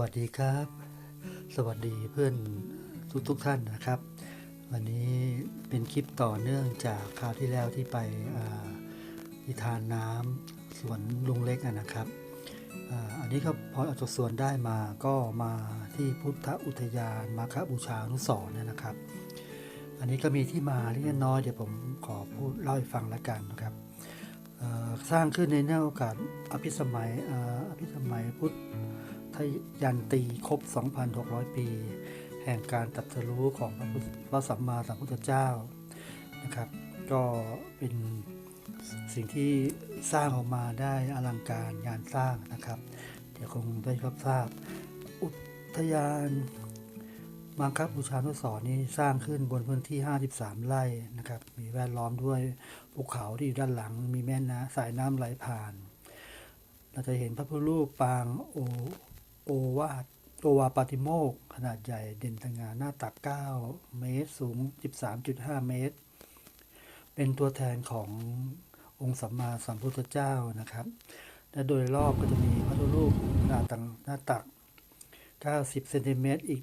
วัสดีครับ สวัสดีเพื่อนทุกทุกท่านนะครับ วันนี้เป็นคลิปต่อเนื่องจากคราวที่แล้วที่ไปอ่าที่ทานน้ำสวนลุงเล็กนะครับออันนี้ก็พอออกจากสวนได้มาก็มาที่พุทธอุทยานมาคบูชานุสรนนะครับ อันนี้ก็มีที่มาเล็กน้อยเดี๋ยวผมขอพูดเล่าให้ฟังละกันนะครับสร้างขึ้นในเนื่องโอกาสอภิสมัยออภิสมัยพุทธ ยันตีครบ 2,600 ปี แห่งการตรัสรู้ของพระพุทธพระสัมมาสัมพุทธเจ้านะครับ ก็เป็นสิ่งที่สร้างออกมาได้อลังการงานสร้างนะครับ เดี๋ยวคงได้รับทราบ อุทยานมังคบูชานุสรนี้สร้างขึ้นบนพื้นที่ 53 ไร่นะครับ มีแวดล้อมด้วยภูเขาที่อยู่ด้านหลัง มีแม่น้ำสายน้ำไหลผ่าน เราจะเห็นพระพุทธรูปปางโอ โอวาทโอวาปาติโมก ขนาดใหญ่เด่นสง่าหน้าตัก 9 เมตร สูง 13.5 เมตร เป็นตัวแทนขององค์สัมมาสัมพุทธเจ้านะครับ และโดยรอบก็จะมีพระพุทธรูปขนาดตังหน้าตัก 90 เซนติเมตร อีก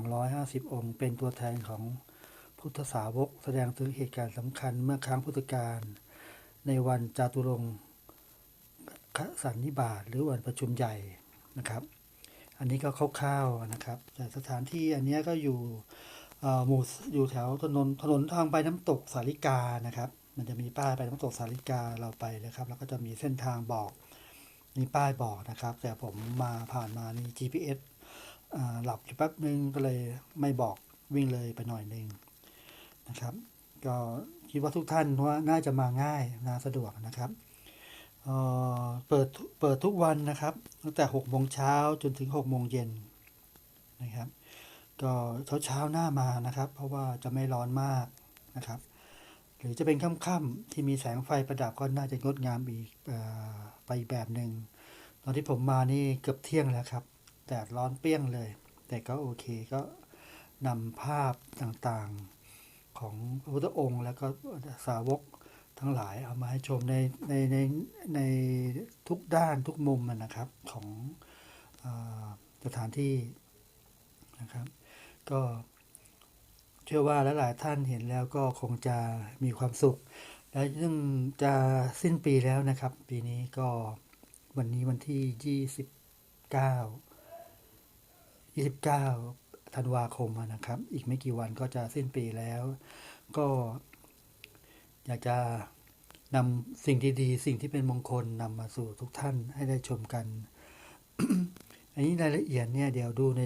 1,250 องค์ เป็นตัวแทนของพุทธสาวก แสดงถึงเหตุการณ์สำคัญเมื่อครั้งพุทธกาลในวันจาตุรงคสันนิบาตหรือวันประชุมใหญ่นะครับ อันนี้ก็คร่าวๆนะครับ แต่สถานที่อันนี้ก็อยู่หมู่อยู่แถวถนนถนนทางไปน้ำตกสาลิกานะครับ มันจะมีป้ายไปน้ำตกสาลิกาเราไปนะครับ แล้วก็จะมีเส้นทางบอกมีป้ายบอกนะครับ แต่ผมมาผ่านมานี่ GPS หลับอยู่แป๊บนึงก็เลยไม่บอกวิ่งเลยไปหน่อยนึงนะครับ ก็คิดว่าทุกท่านว่าน่าจะมาง่ายน่าสะดวกนะครับ เอ่อเปิดเปิดทุกวันนะครับ ตั้งแต่6โมงเช้าจนถึง6โมงเย็นนะครับ ก็เช้าเช้าหน้ามานะครับ เพราะว่าจะไม่ร้อนมากนะครับ หรือจะเป็นค่ำๆที่มีแสงไฟประดับก็น่าจะงดงามอีกอไปแบบหนึ่งตอนที่ผมมานี่เกือบเที่ยงแล้วครับแดดร้อนเปรี้ยงเลย แต่ก็โอเคก็นำภาพต่างๆของพระพุทธองค์ แล้วก็สาวก ทั้งหลายเอามาให้ชมในในในในทุกด้านทุกมุมนะครับของอสถานที่นะครับ ก็เชื่อว่าหลายๆท่านเห็นแล้วก็คงจะมีความสุข และซึ่งจะสิ้นปีแล้วนะครับ ปีนี้ก็วันนี้วันที่ 29 29ธันวาคมนะครับ อีกไม่กี่วันก็จะสิ้นปีแล้ว ก็ อยากจะนำสิ่งดีๆสิ่งที่เป็นมงคลนำมาสู่ทุกท่านให้ได้ชมกัน อันนี้รายละเอียดเนี่ยเดี๋ยวดูใน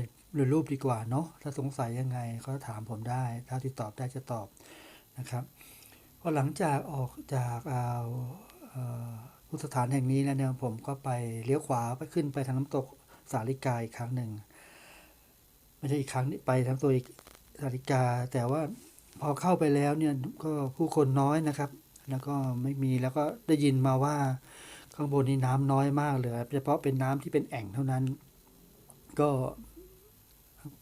รูปดีกว่าเนาะถ้าสงสัยยังไงก็ถามผมได้ถ้าที่ตอบได้จะตอบนะครับพอหลังจากออกจากอาพุทธสถานแห่งนี้แล้วเนี่ยผมก็ไปเลี้ยวขวาไปขึ้นไปทางน้ำตกสาลิกาอีกครั้งหนึ่งไม่ใช่อีกครั้งนี้ไปทั้งตัวอีกสาลิกาแต่ว่า พอเข้าไปแล้วเนี่ยก็ผู้คนน้อยนะครับ แล้วก็ไม่มีแล้วก็ได้ยินมาว่าข้างบนนี้น้ำน้อยมากเลยเฉพาะเป็นน้ำที่เป็นแอ่งเท่านั้น ก็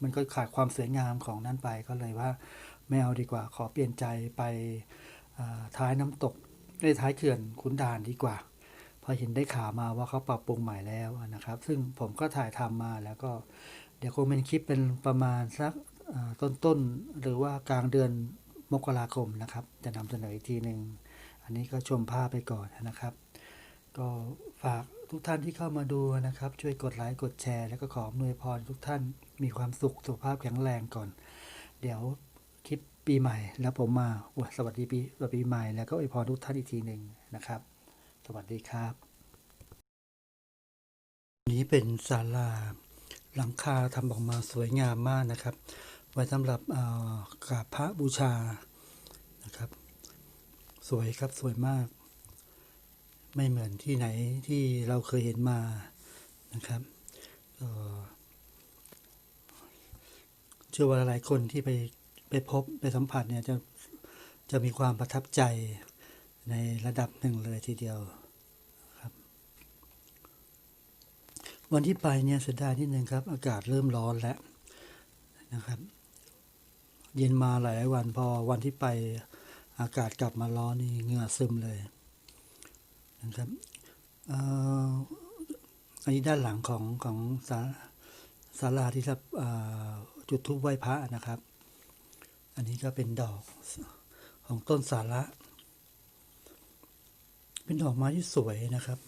มันก็ขาดความสวยงามของนั่นไปก็เลยว่าไม่เอาดีกว่า ขอเปลี่ยนใจไปท้ายน้ำตกได้ท้ายเขื่อนขุนด่านดีกว่า พอเห็นได้ข่าวมาว่าเขาปรับปรุงใหม่แล้วนะครับ ซึ่งผมก็ถ่ายทำมาแล้วก็เดี๋ยวคงเป็นคลิปเป็นประมาณสัก ต้นๆ หรือว่ากลางเดือนมกราคมนะครับ จะนำเสนออีกทีหนึ่ง อันนี้ก็ชมภาพไปก่อนนะครับ ก็ฝากทุกท่านที่เข้ามาดูนะครับ ช่วยกดไลค์กดแชร์ แล้วก็ขออำนวยพรทุกท่านมีความสุขสุขภาพแข็งแรงก่อน เดี๋ยวคลิปปีใหม่ แล้วผมมาอวสวัสดีปีสวัสดีปีใหม่แล้วก็อวยพรทุกท่านอีกทีหนึ่งนะครับ สวัสดีครับ นี้เป็นศาลาหลังคาทำออกมาสวยงามมากนะครับ ไว้สำหรับกราบพระบูชานะครับ สวยครับสวยมาก ไม่เหมือนที่ไหนที่เราเคยเห็นมานะครับเชื่อว่าหลายคนที่ไปไปพบไปสัมผัสเนี่ยจะจะมีความประทับใจในระดับหนึ่งเลยทีเดียวครับ วันที่ไปเนี่ยเสียดายนิดนึงครับ อากาศเริ่มร้อนแล้วนะครับ เย็นมาหลายวันพอวันที่ไปอากาศกลับมาร้อนนี่เหงื่อซึมเลยนะครับอันนี้ด้านหลังของของศาศาลาที่รับจุดธูปไหว้พระนะครับ อันนี้ก็เป็นดอกของต้นสาระ เป็นดอกไม้ที่สวยนะครับ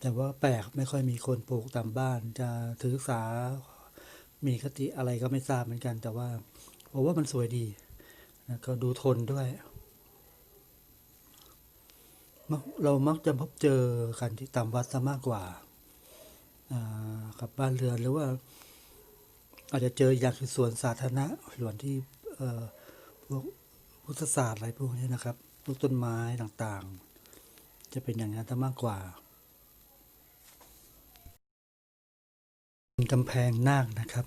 แต่ว่าแปลกไม่ค่อยมีคนปลูกตามบ้าน จะถือสามีคติอะไรก็ไม่ทราบเหมือนกัน แต่ว่า ผมว่ามันสวยดีนะก็ดูทนด้วยมักเรามักจะพบเจอกันที่ตามวัดซะมากกว่ากับบ้านเรือนหรือว่า อาจจะเจออย่างคือสวนสาธารณะสวนที่พวกพุทธศาสตร์อะไรพวกนี้นะครับพวกต้นไม้ต่างๆ จะเป็นอย่างนั้นซะมากกว่าเป็นกำแพงนาคนะครับ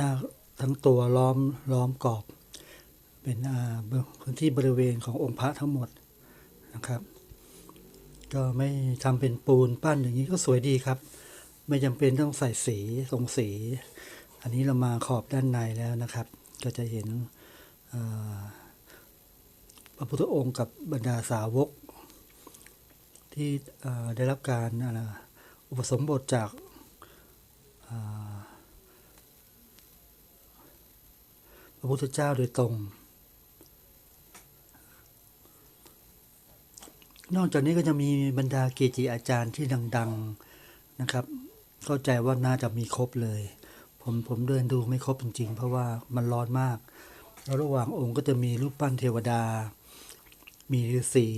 นาค ทั้งตัวล้อมล้อมกรอบ เป็นพื้นที่บริเวณขององค์พระทั้งหมดนะครับ ก็ไม่ทำเป็นปูนปั้นอย่างนี้ก็สวยดีครับ ไม่จำเป็นต้องใส่สีทรงสี อันนี้เรามาขอบด้านในแล้วนะครับ ก็จะเห็นพระพุทธองค์กับบรรดาสาวก ที่ได้รับการอะไรอุปสมบทจากเอ่อพ ระพุทธเจ้าโดยตรง นอกจากนี้ก็จะมีบรรดาเกจิอาจารย์ที่ดัง ๆนะครับ เข้าใจว่าน่าจะมีครบเลย ผมผมเดินดูไม่ครบจริง ๆ เพราะว่ามันร้อนมาก แล้วระหว่างองค์ก็จะมีรูปปั้นเทวดา มีฤาษี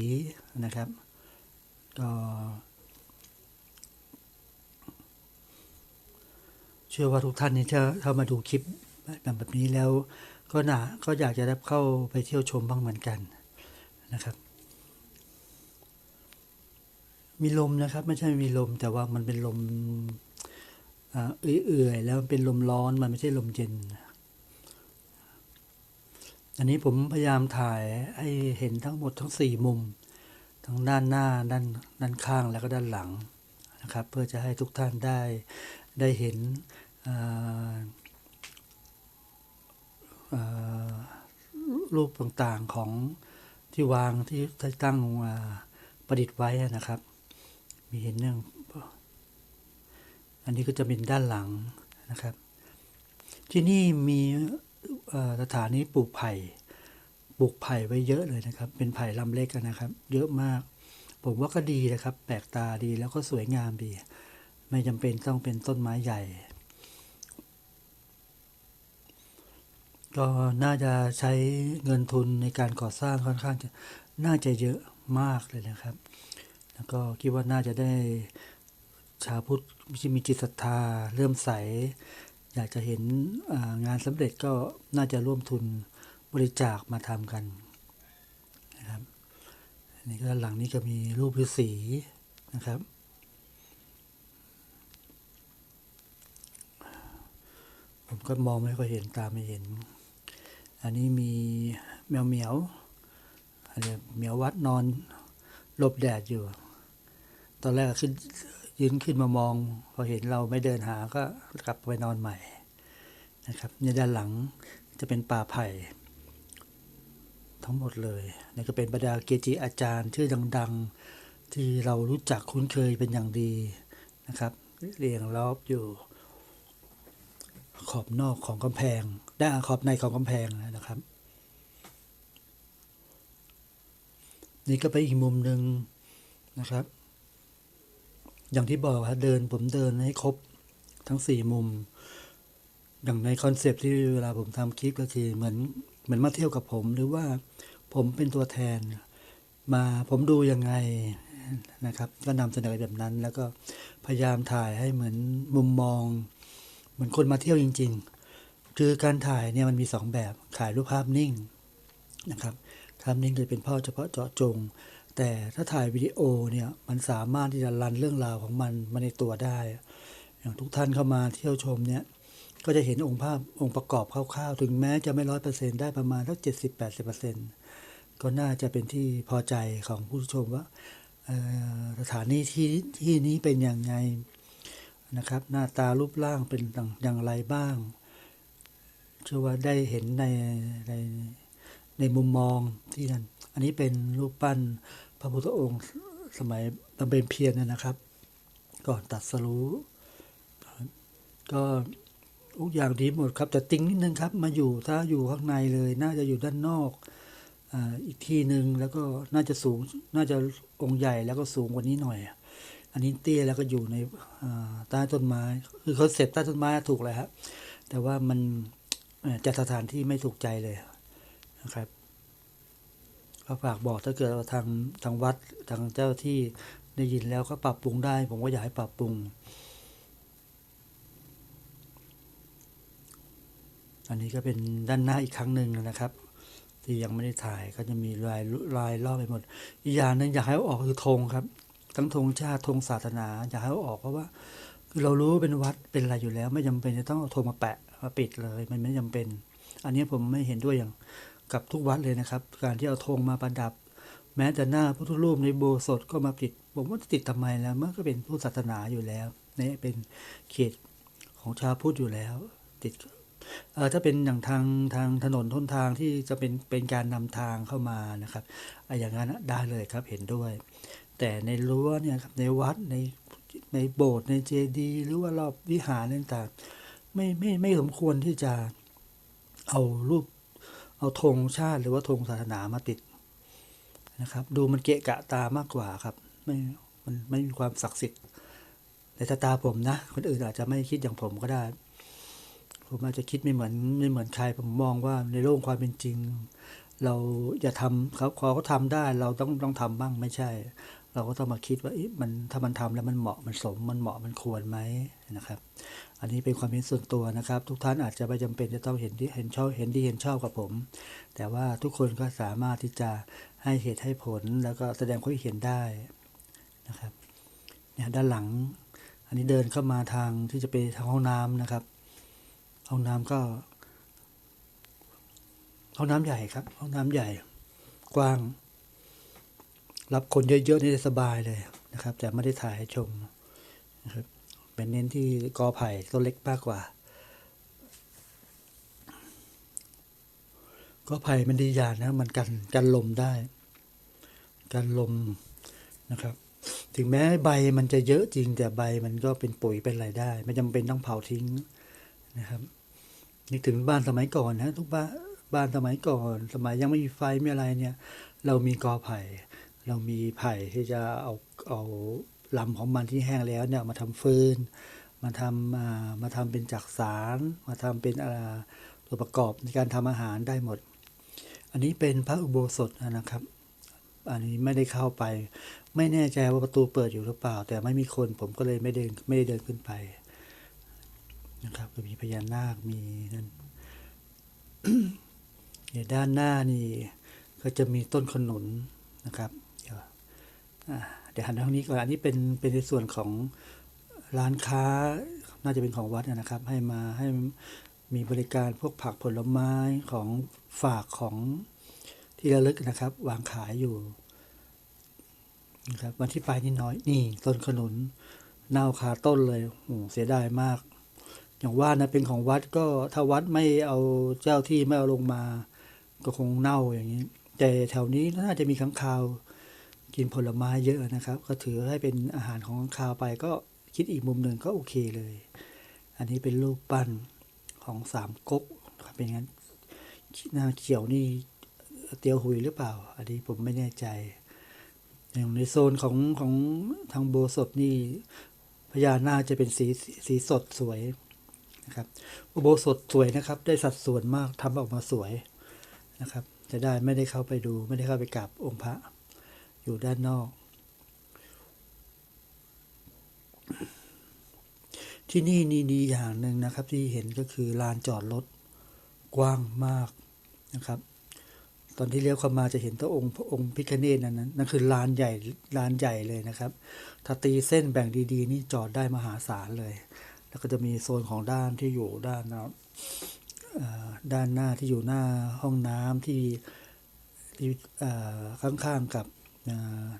นะครับก็เชื่อว่าทุกท่านนี่ถ้าเข้ามาดูคลิปแบบนี้แล้ว ก็น่าก็อยากจะได้เข้าไปเที่ยวชมบ้างเหมือนกันนะครับ มีลมนะครับ ไม่ใช่มีลมแต่ว่ามันเป็นลมเอื่อยๆแล้วมันเป็นลมร้อนมันไม่ใช่ลมเย็น อันนี้ผมพยายามถ่ายให้เห็นทั้งหมดทั้งสี่มุม ทั้งด้านหน้าด้านด้านข้างแล้วก็ด้านหลังนะครับ เพื่อจะให้ทุกท่านได้ได้เห็นอ่า รูปต่างๆของที่วางที่ตั้งประดิษฐ์ไว้นะครับ มีเห็นเรื่อง อันนี้ก็จะเป็นด้านหลังนะครับ ที่นี่มีสถานีปลูกไผ่ปลูกไผ่ไว้เยอะเลยนะครับ เป็นไผ่ลำเล็กนะครับ เยอะมาก ผมว่าก็ดีนะครับ แปลกตาดีแล้วก็สวยงามดี ไม่จำเป็นต้องเป็นต้นไม้ใหญ่ ก็น่าจะใช้เงินทุนในการก่อสร้างค่อนข้างจะน่าจะเยอะมากเลยนะครับ แล้วก็คิดว่าน่าจะได้ชาวพุทธที่มีจิตศรัทธาเริ่มใส อยากจะเห็นงานสำเร็จก็น่าจะร่วมทุนบริจาคมาทำกันนะครับอันนี้ก็หลังนี้ก็มีรูปฤาษีนะครับผมก็มองไม่ค่อยเห็นตามไม่เห็น อันนี้มีแมวเหมียวอันนี้เหมียววัดนอนหลบแดดอยู่ ตอนแรกขึ้นยืนขึ้นมามอง พอเห็นเราไม่เดินหาก็กลับไปนอนใหม่นะครับในด้านหลังจะเป็นป่าไผ่ ทั้งหมดเลยนี่ก็เป็นบรรดาเกจิอาจารย์ชื่อดัง ๆ ที่เรารู้จักคุ้นเคยเป็นอย่างดีนะครับ เรียงรอบอยู่ ขอบนอกของกำแพงด้านขอบในของกำแพง นี่ก็ไปอีกมุมหนึ่งนะครับ อย่างที่บอกครับเดินผมเดินให้ครบทั้งสี่มุม อย่างในคอนเซปต์ที่เวลาผมทำคลิปก็คือเหมือนเหมือนมาเที่ยวกับผมหรือว่าผมเป็นตัวแทน มาผมดูยังไงนะครับก็นำเสนอแบบนั้น แล้วก็พยายามถ่ายให้เหมือนมุมมอง เหมือนคนมาเที่ยวจริง ๆ คือการถ่ายเนี่ยมันมีสองแบบถ่ายรูปภาพนิ่งนะครับ ภาพนิ่งจะเป็นภาพเฉพาะเจาะจง แต่ถ้าถ่ายวิดีโอเนี่ยมันสามารถที่จะรันเรื่องราวของมันมาในตัวได้ อย่างทุกท่านเข้ามาเที่ยวชมเนี่ยก็จะเห็นองค์ภาพองค์ประกอบคร่าวๆ ถึงแม้จะไม่ร้อยเปอร์เซ็นต์ได้ประมาณสักเจ็ดสิบแปดสิบเปอร์เซ็นต์ก็น่าจะเป็นที่พอใจของผู้ชมว่าสถานีที่ที่นี้เป็นอย่างไงนะครับ หน้าตารูปร่างเป็นอย่างไรบ้าง เชื่อว่าได้เห็นในใน ในมุมมองที่นั่นอันนี้เป็นรูปปั้นพระพุทธองค์สมัยบำเพ็ญเพียรนะครับ ก่อนตัดสรู้ก็ทุกอย่างดีหมดครับแต่ติงนิดนึงครับ มาอยู่ถ้าอยู่ข้างในเลย น่าจะอยู่ด้านนอกออีกที่หนึ่งแล้วก็น่าจะสูงน่าจะองค์ใหญ่แล้วก็สูงกว่านี้หน่อย อันนี้เตี้ยแล้วก็อยู่ในอ่าใต้ต้นไม้คือเขาเสร็จใต้ต้นไม้ถูกเลยครับแต่ว่ามันจัดสถานที่ไม่ถูกใจเลย นะครับก็ฝากบอกถ้าเกิดว่าทางทางวัดทางเจ้าที่ได้ยินแล้วก็ปรับปรุงได้ ผมก็อยากให้ปรับปรุง อันนี้ก็เป็นด้านหน้าอีกครั้งหนึ่งนะครับ ที่ยังไม่ได้ถ่ายก็จะมีลายลายรอบไปหมด อีกอย่างหนึงอยากให้ออกคือธงครับ ทั้งธงชาติธงศาสนา อยากให้ออกเพราะว่าคือเรารู้เป็นวัดเป็นอะไรอยู่แล้ว ไม่จำเป็นจะต้องเอาธงมาแปะมาปิดเลย มันไม่จำเป็น อันนี้ผมไม่เห็นด้วยอย่าง กับทุกวัดเลยนะครับ การที่เอาธงมาประดับ แม้แต่หน้าพุทธรูปในโบสถ์ก็มาติด ผมว่าจะติดทำไมแล้วมันก็เป็นผู้ศาสนาอยู่แล้วนี่เป็นเขตของชาวพุทธอยู่แล้ว ติดเออถ้าเป็นอย่างทางทางถนนทนทางที่จะเป็นเป็นการนำทางเข้ามานะครับออย่างนั้นได้เลยครับเห็นด้วย แต่ในรั้วเนี่ยครับในวัดในในโบสถ์ในเจดีย์หรือว่ารอบวิหารต่างๆไม่ไม่ไม่สมควรที่จะเอารูป เอาธงชาติหรือว่าธงศาสนามาติดนะครับ ดูมันเกะกะตามากกว่าครับ ไม่มันไม่มีความศักดิ์สิทธิ์ในตาผมนะ คนอื่นอาจจะไม่คิดอย่างผมก็ได้ ผมอาจจะคิดไม่เหมือนไม่เหมือนใครผมมองว่าในโลกความเป็นจริง เราอย่าทำเขาเขาก็ทำได้ เราต้องต้องทำบ้างไม่ใช่ เราก็ต้องมาคิดว่ามันถ้ามันทำแล้วมันเหมาะมันสมมันเหมาะมันควรไหมนะครับ อันนี้เป็นความเห็นส่วนตัวนะครับ ทุกท่านอาจจะไม่จำเป็นจะต้องเห็นที่เห็นชอบเห็นที่เห็นชอบกับผม แต่ว่าทุกคนก็สามารถที่จะให้เหตุให้ผลแล้วก็แสดงความเห็นได้นะครับเนี่ยด้านหลัง อันนี้เดินเข้ามาทางที่จะไปทางห้องน้ำนะครับ ห้องน้ำก็ห้องน้ำใหญ่ครับ ห้องน้ำใหญ่ กว้าง รับคนเยอะๆนี่ได้สบายเลยนะครับ แต่ไม่ได้ถ่ายให้ชมนะครับ เป็นเน้นที่กอไผ่ต้นเล็กมากกว่ากอไผ่มันดีอย่างนะ มันกันกันลมได้กันลมนะครับ ถึงแม้ใบมันจะเยอะจริงแต่ใบมันก็เป็นปุ๋ยเป็นอะไรได้ ไม่จำเป็นต้องเผาทิ้งนะครับนึกถึงบ้านสมัยก่อนนะทุกบ้านบ้านสมัยก่อน สมัยยังไม่มีไฟไม่อะไรเนี่ย เรามีกอไผ่ เรามีไผ่ที่จะเอาเอา ลำของมันที่แห้งแล้วเนี่ยมาทำฟืน มาทำมาทำเป็นจักสารมาทำเป็นอ่าตัวประกอบในการทำอาหารได้หมด อันนี้เป็นพระอุโบสถนะครับ อันนี้ไม่ได้เข้าไป ไม่แน่ใจว่าประตูเปิดอยู่หรือเปล่า แต่ไม่มีคนผมก็เลยไม่เดินไม่ได้เดินขึ้นไปนะครับก็มีพญานาคมีนั่นเดี๋ยวด้านหน้านี่ก็จะมีต้นขนุนนะครับ เดี๋ยวหันทางนี้ก่อนอันนี้เป็นเป็นในส่วนของร้านค้าน่าจะเป็นของวัดนะครับ ให้มาให้มีบริการพวกผักผลไม้ของฝากของที่ระลึกนะครับ วางขายอยู่นะครับวันที่ไปนี่น้อยนี่ต้นขนุนเน่าคาต้นเลยโอ้โหเสียดายมาก อย่างว่านะเป็นของวัดก็ถ้าวัดไม่เอาเจ้าที่ไม่เอาลงมา ก็คงเน่าอย่างนี้ แต่แถวนี้น่าจะมีข้างคาว กินผลไม้เยอะนะครับ ก็ถือให้เป็นอาหารของข้างคาวไปก็คิดอีกมุมหนึ่งก็โอเคเลย อันนี้เป็นรูปปั้นของสามก๊กเป็นงั้นหน้าเขียวนี่เตียวหุยหรือเปล่า อันนี้ผมไม่แน่ใจ อย่างในโซนของของทางโบสถนี่พญานาคจะเป็นสีสีสดสวยนะครับอุโบสถสวยนะครับ ได้สัดส่วนมากทำออกมาสวยนะครับ จะได้ไม่ได้เข้าไปดูไม่ได้เข้าไปกราบองค์พระ อยู่ด้านนอก ที่นี่นี่ดีอย่างหนึ่งนะครับที่เห็นก็คือลานจอดรถกว้างมากนะครับ ตอนที่เลี้ยวเข้ามาจะเห็นตัวองค์พระองค์พิคเนตนั้นนั่นคือลานใหญ่ลานใหญ่เลยนะครับ ถ้าตีเส้นแบ่งดีๆ นี่จอดได้มหาศาลเลย แล้วก็จะมีโซนของด้านที่อยู่ด้านนะด้านหน้าที่อยู่หน้าห้องน้ำที่ที่ข้างๆกับ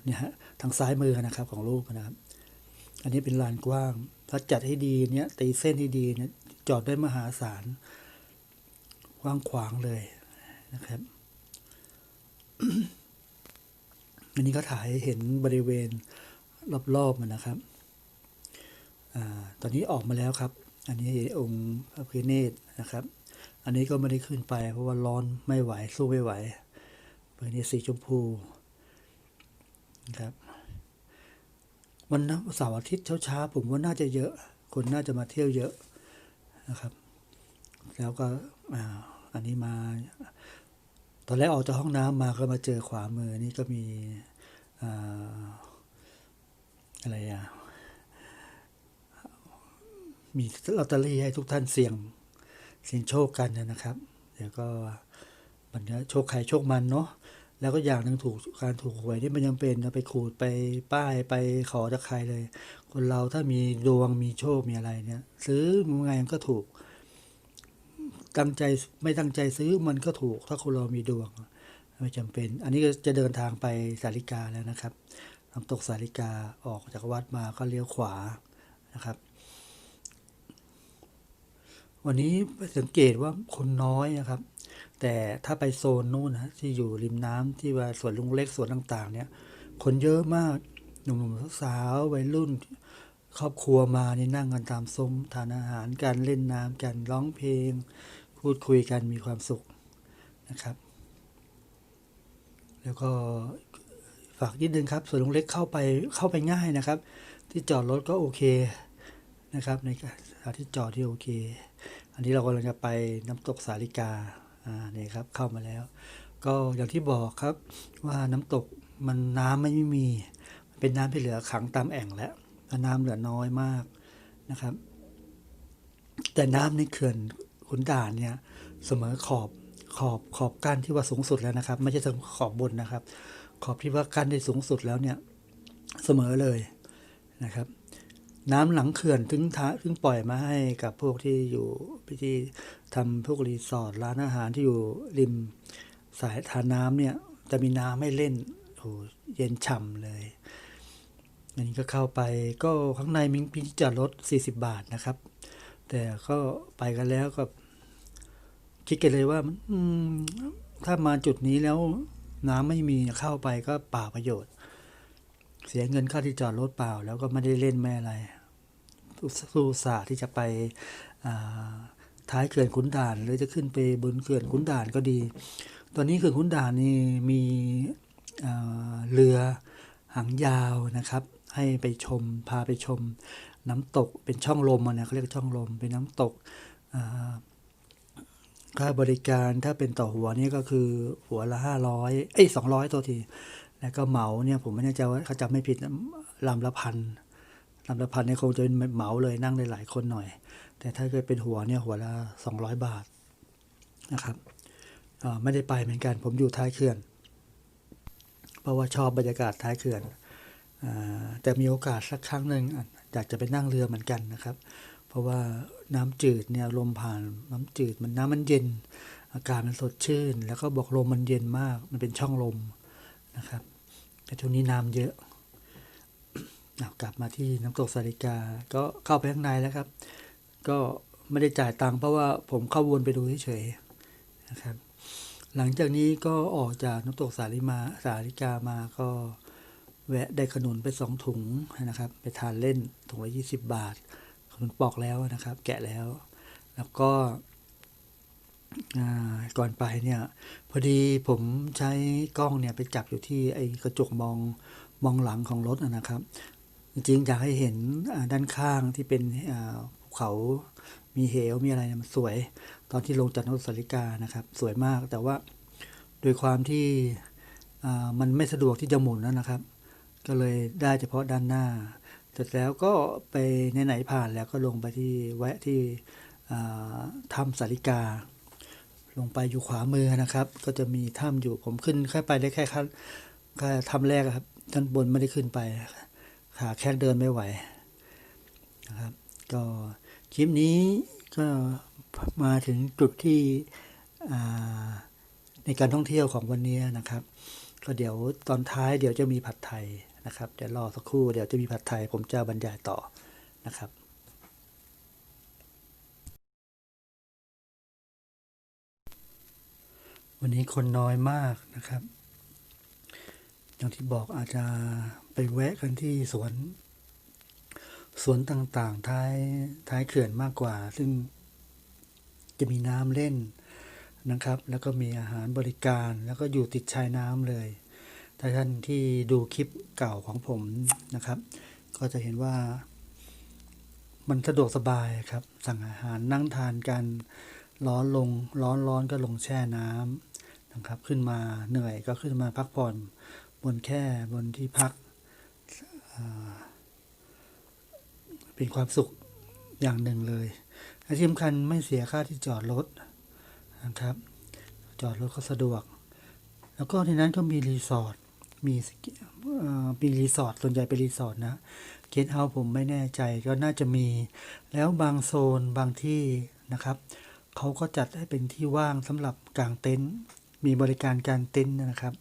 เนี่ยฮะทางซ้ายมือนะครับของรูปนะครับ อันนี้เป็นลานกว้าง ถ้าจัดให้ดีเนี่ยตีเส้นให้ดีเนี่ยจอดได้มหาศาลกว้างขวางเลยนะครับ อันนี้ก็ถ่ายเห็นบริเวณรอบๆมันนะครับอตอนนี้ออกมาแล้วครับ อันนี้องค์พระพิเนศนะครับ อันนี้ก็ไม่ได้ขึ้นไปเพราะว่าร้อนไม่ไหวสู้ไม่ไหวพระพิฆเนศสีชมพู ครับ วันนะเสาร์อาทิตย์เช้าๆผมว่าน่าจะเยอะ คนน่าจะมาเที่ยวเยอะนะครับ แล้วก็อันนี้มา ตอนแรกออกจากห้องน้ำมาก็มาเจอขวามือนี่ก็มีอ่าอะไรอะมีลอตเตอรี่ให้ทุกท่านเสี่ยงเสี่ยงโชคกันนะครับ เดี๋ยวก็มันจะโชคใครโชคมันเนาะ แล้วก็อย่างหนึ่งถูกการถูกหวยนี่มันยังเป็นเอาไปขูดไปป้ายไปขอจากใครเลย คนเราถ้ามีดวงมีโชคมีอะไรเนี่ย ซื้อยังไงมันก็ถูก ตั้งใจไม่ตั้งใจซื้อมันก็ถูก ถ้าคนเรามีดวงไม่จำเป็น อันนี้ก็จะเดินทางไปสาริกาแล้วนะครับน้ำตกสาริกาออกจากวัดมาก็เลี้ยวขวานะครับ วันนี้สังเกตว่าคนน้อยนะครับ แต่ถ้าไปโซนนู้นนะที่อยู่ริมน้ำที่ว่าสวนลุงเล็กสวนต่าง ๆ เนี่ย คนเยอะมากหนุ่มๆสาววัยรุ่น ครอบครัวมานี่นั่งกันตามซุ้มทานอาหารการเล่นน้ำกันร้องเพลง พูดคุยกันมีความสุขนะครับ แล้วก็ฝากนิดนึงครับสวนลุงเล็กเข้าไปเข้าไปง่ายนะครับ ที่จอดรถก็โอเคนะครับ ในการหาที่จอดที่โอเค อันนี้เรากำลังจะไปน้ำตกสาลิกา อ่านี่ครับเข้ามาแล้ว ก็อย่างที่บอกครับว่าน้ำตกมันน้ำไม่มีเป็นน้ำที่เหลือขังตามแอ่งแล้วน้ำเหลือน้อยมากนะครับ แต่น้ำในเขื่อนขุนด่านเนี่ยเสมอขอบขอบขอบกั้นที่ว่าสูงสุดแล้วนะครับ ไม่ใช่ขอบบนนะครับ ขอบที่ว่ากั้นได้สูงสุดแล้วเนี่ยเสมอเลยนะครับ น้ำหลังเขื่อนถึงท้าถึงปล่อยมาให้กับพวกที่อยู่ที่ ทำพวกรีสอร์ทร้านอาหารที่อยู่ริมสายทานน้ำเนี่ย จะมีน้ำให้เล่นโอ้เย็นฉ่ำเลยอันนี้ก็เข้าไปก็ข้างในมีพิจอดรถ40 บาทนะครับ แต่ก็ไปกันแล้วก็ คิดกันเลยว่าถ้ามาจุดนี้แล้วน้ำไม่มีเข้าไปก็เปล่าประโยชน์ เสียเงินค่าที่จอดรถเปล่า แล้วก็ไม่ได้เล่นไม่อะไรสู้สาห์ที่จะไปอ่า ท้ายเขื่อนขุนด่าน หรือจะขึ้นไปบนเขื่อนขุนด่านก็ดี ตอนนี้เขื่อนขุนด่านนี่มีเรือหางยาวนะครับ ให้ไปชมพาไปชม น้ำตกเป็นช่องลมอะนะเขาเรียกช่องลมเป็นน้ำตกค่าบริการถ้าเป็นต่อหัวนี่ก็คือหัวละห้าร้อยเอ้ยสองร้อยตัวที แล้วก็เหมาเนี่ยผมไม่แน่ใจว่าเขาจำไม่ผิดลำละพัน ลำละพันเนี่ยคงจะเป็นเหมาเลยนั่งได้หลายคนหน่อย แต่ถ้าเกิดเป็นหัวเนี่ยหัวละสองร้อยบาทนะครับไม่ได้ไปเหมือนกัน ผมอยู่ท้ายเขื่อน เพราะว่าชอบบรรยากาศท้ายเขื่อนอแต่มีโอกาสสักครั้งหนึ่งอยากจะไปนั่งเรือเหมือนกันนะครับ เพราะว่าน้ำจืดเนี่ยลมผ่านน้ำจืดมันน้ำมันเย็น อากาศมันสดชื่น แล้วก็บอกลมมันเย็นมาก มันเป็นช่องลมนะครับ แต่ช่วงนี้น้ำเยอะ กลับมาที่น้ำตกสาริกา ก็เข้าไปข้างในแล้วครับ ก็ไม่ได้จ่ายตังค์เพราะว่าผมเข้าวนไปดูเฉยๆนะครับ หลังจากนี้ก็ออกจากน้ำตกสาริมาสาริกามาก็แวะได้ขนุนไปสองถุงนะครับ ไปทานเล่นถุงละยี่สิบบาท ขนุนปอกแล้วนะครับ แกะแล้ว แล้วก็ก่อนไปเนี่ยพอดีผมใช้กล้องเนี่ยไปจับอยู่ที่ไอ้กระจกมองมองหลังของรถนะครับ จริงๆอยากให้เห็นด้านข้างที่เป็นภูเขา มีเหว มีอะไรมันสวย ตอนที่ลงจากนกสาริกานะครับ สวยมาก แต่ว่าโดยความที่มันไม่สะดวกที่จะหมุนแล้วนะครับ ก็เลยได้เฉพาะด้านหน้า เสร็จแล้วก็ไปไหนๆผ่านแล้วก็ลงไปที่แวะที่ถ้ำสาริกา ลงไปอยู่ขวามือนะครับ ก็จะมีถ้ำอยู่ผมขึ้นแค่ไปได้แค่ขั้นแค่ถ้ำแรกครับด้านบนไม่ได้ขึ้นไป ขาแค่เดินไม่ไหวนะครับ ก็คลิปนี้ก็มาถึงจุดที่ในการท่องเที่ยวของวันนี้นะครับ ก็เดี๋ยวตอนท้ายเดี๋ยวจะมีผัดไทยนะครับ เดี๋ยวรอสักครู่เดี๋ยวจะมีผัดไทย ผมจะบรรยายต่อนะครับวันนี้คนน้อยมากนะครับ อย่างที่บอกอาจจะไปแวะกันที่สวน สวนต่างๆ ท้ายท้ายเขื่อนมากกว่า ซึ่งจะมีน้ำเล่นนะครับ แล้วก็มีอาหารบริการแล้วก็อยู่ติดชายน้ำเลย ถ้าท่านที่ดูคลิปเก่าของผมนะครับ ก็จะเห็นว่า มันสะดวกสบายครับ สั่งอาหารนั่งทานกันร้อนลงร้อนร้อนก็ลงแช่น้ำนะครับ ขึ้นมาเหนื่อยก็ขึ้นมาพักผ่อน บนแค่บนที่พักเป็นความสุขอย่างหนึ่งเลยและที่สำคัญไม่เสียค่าที่จอดรถนะครับ จอดรถก็สะดวก แล้วก็ที่นั้นก็มีรีสอร์ทมีมีรีสอร์ทส่วนใหญ่เป็นรีสอร์ทนะเกสต์เฮาส์ผมไม่แน่ใจก็น่าจะมี แล้วบางโซนบางที่นะครับเขาก็จัดให้เป็นที่ว่างสำหรับกางเต็นท์มีบริการกางเต็นท์นะครับ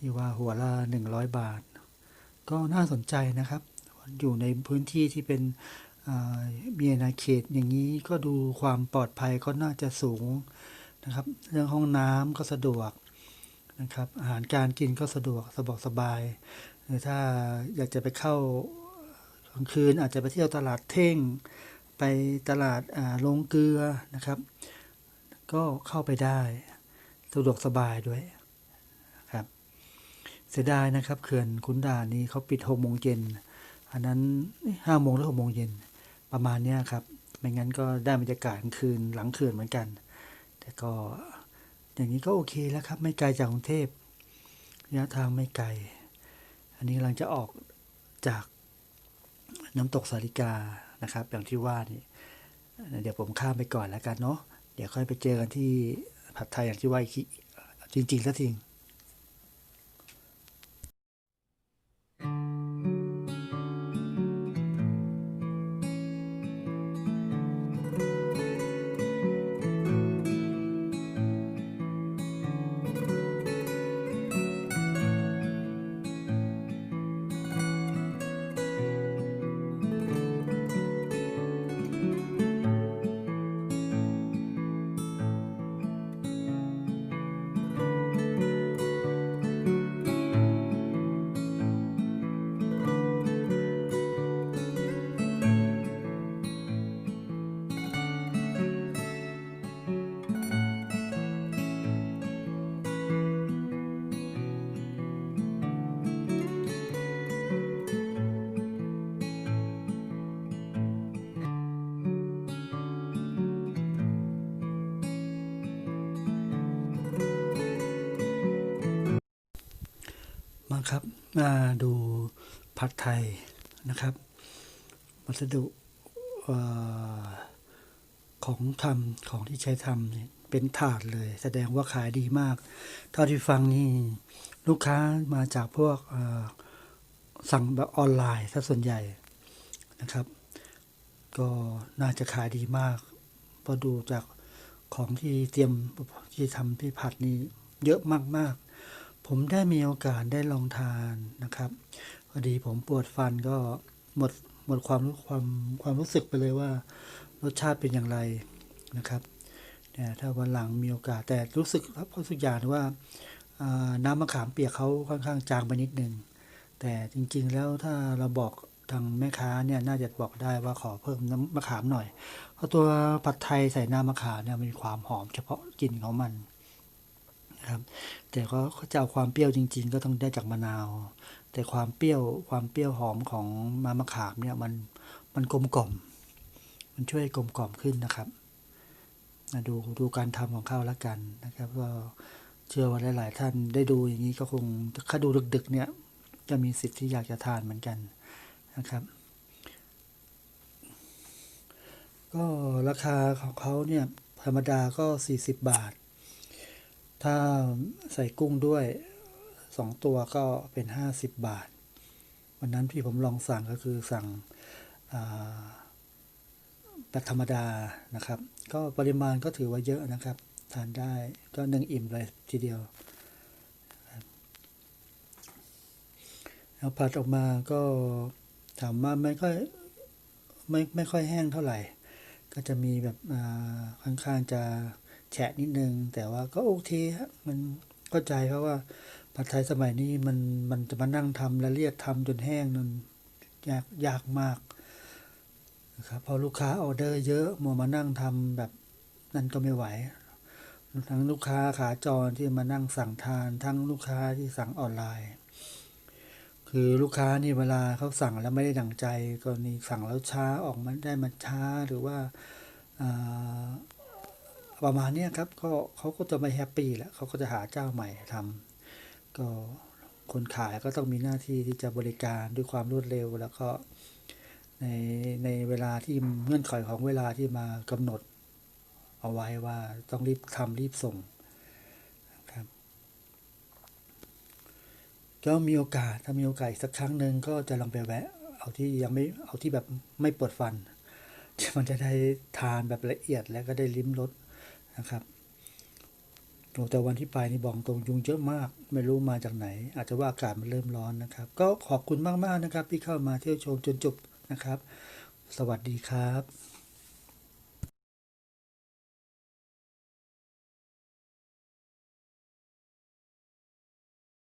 ที่ว่าหัวละ100 บาท ก็น่าสนใจนะครับ อยู่ในพื้นที่ที่เป็นเมีอาณาเขตอย่างนี้ก็ดูความปลอดภัยก็น่าจะสูงนะครับ เรื่องห้องน้ำก็สะดวกนะครับ อาหารการกินก็สะดวกสะดวกสบาย หรือถ้าอยากจะไปเข้ากลางคืนอาจจะไปเที่ยวตลาดเท่ง ไปตลาดาลงเกลือนะครับ ก็เข้าไปได้ สะดวกสบายด้วย เสียดายนะครับเขื่อนขุนด่านนี้เขาปิดหกโมงเย็นอันนั้นห้าโมงหรือหกโมงเย็นประมาณเนี้ยครับไม่งั้นก็ได้บรรยากาศคืนหลังเขื่อนเหมือนกัน แต่ก็อย่างนี้ก็โอเคแล้วครับ ไม่ไกลจากกรุงเทพระยะทางไม่ไกล อันนี้กำลังจะออกจากน้ำตกสาริกานะครับ อย่างที่ว่านี่เดี๋ยวผมข้ามไปก่อนแล้วกันเนาะเดี๋ยวค่อยไปเจอกันที่ผัดไทยอย่างที่ว่าอีกจริงๆแล้ว ครับมาดูผัดไทยนะครับ วัสดุออของทำของที่ใช้ทำเนี่ยเป็นถาดเลย แสดงว่าขายดีมาก เท่าที่ฟังนี่ลูกค้ามาจากพวกสั่งแบบออนไลน์ถ้าส่วนใหญ่นะครับ ก็น่าจะขายดีมากพราะดูจากของที่เตรียมที่ทำที่ผัดนี่เยอะมากๆ ผมได้มีโอกาสได้ลองทานนะครับพอดีผมปวดฟันก็หมดหมดความรู้ความความรู้สึกไปเลยว่ารสชาติเป็นอย่างไรนะครับเนี่ยถ้าวันหลังมีโอกาสแต่รู้สึกรับรู้สึกอย่างว่าอ่าน้ำมะขามเปียกเขาค่อนข้างจางไปนิดนึงแต่จริงๆแล้วถ้าเราบอกทางแม่ค้าเนี่ยน่าจะบอกได้ว่าขอเพิ่มน้ำมะขามหน่อย เพราะตัวผัดไทยใส่น้ำมะขามเนี่ยมันมีความหอมเฉพาะกลิ่นของมัน นะครับแต่ก็จะเอาความเปรี้ยวจริง ๆ ก็ต้องได้จากมะนาว แต่ความเปรี้ยวความเปรี้ยวหอมของมามะขามเนี่ยมันมันกลมกล่อม มันช่วยกลมกล่อมขึ้นนะครับนะดูดูการทำของเขาแล้วกันนะครับ ก็เชื่อว่าหลาย ๆ ท่านได้ดูอย่างนี้ก็คงถ้าดูดึก ๆ เนี่ยจะมีสิทธิ์ที่อยากจะทานเหมือนกันนะครับ ก็ราคาของเขาเนี่ยธรรมดาก็ 40 บาท ถ้าใส่กุ้งด้วยสองตัวก็เป็น 50 บาท วันนั้นที่ผมลองสั่งก็คือสั่งอ่าแบบธรรมดานะครับ ก็ปริมาณก็ถือว่าเยอะนะครับ ทานได้ก็หนึ่งอิ่มเลยทีเดียว แล้วผัดออกมาก็ถามว่าไม่ค่อยไม่ไม่ค่อยแห้งเท่าไหร่ ก็จะมีแบบค่อนข้างจะ แฉะนิดนึง แต่ว่าก็โอเคฮะมันเข้าใจเพราะว่าผัดไทยสมัยนี้มันมันจะมานั่งทำและเรียกทำจนแห้งนั่นยากยากมากนะครับพอลูกค้าออเดอร์เยอะมัวมานั่งทำแบบนั้นก็ไม่ไหว ทั้งลูกค้าขาจรที่มานั่งสั่งทาน ทั้งลูกค้าที่สั่งออนไลน์ คือลูกค้านี่เวลาเขาสั่งแล้วไม่ได้ดั่งใจกรณีสั่งแล้วช้าออกมาได้มาช้าหรือว่าอ่า ประมาณนี้ครับก็เขาก็จะไม่แฮปปี้แล้วเขาก็จะหาเจ้าใหม่ทำก็คนขายก็ต้องมีหน้าที่ที่จะบริการด้วยความรวดเร็ว แล้วก็ในในเวลาที่เงื่อนไขของเวลาที่มากำหนดเอาไว้ว่าต้องรีบทำรีบส่งครับ ก็มีโอกาสถ้ามีโอกาสอีกสักครั้งหนึ่งก็จะลองไปแวะ เอาที่ยังไม่เอาที่แบบไม่ปวดฟันมันจะได้ทานแบบละเอียดแล้วก็ได้ลิ้มรส นะครับโอ้แต่วันที่ไปนี่บอกตรงยุงเยอะมาก ไม่รู้มาจากไหน อาจจะว่าอากาศมันเริ่มร้อนนะครับ ก็ขอบคุณมากๆนะครับที่เข้ามาเที่ยวชมจนจบนะครับ สวัสดีครับ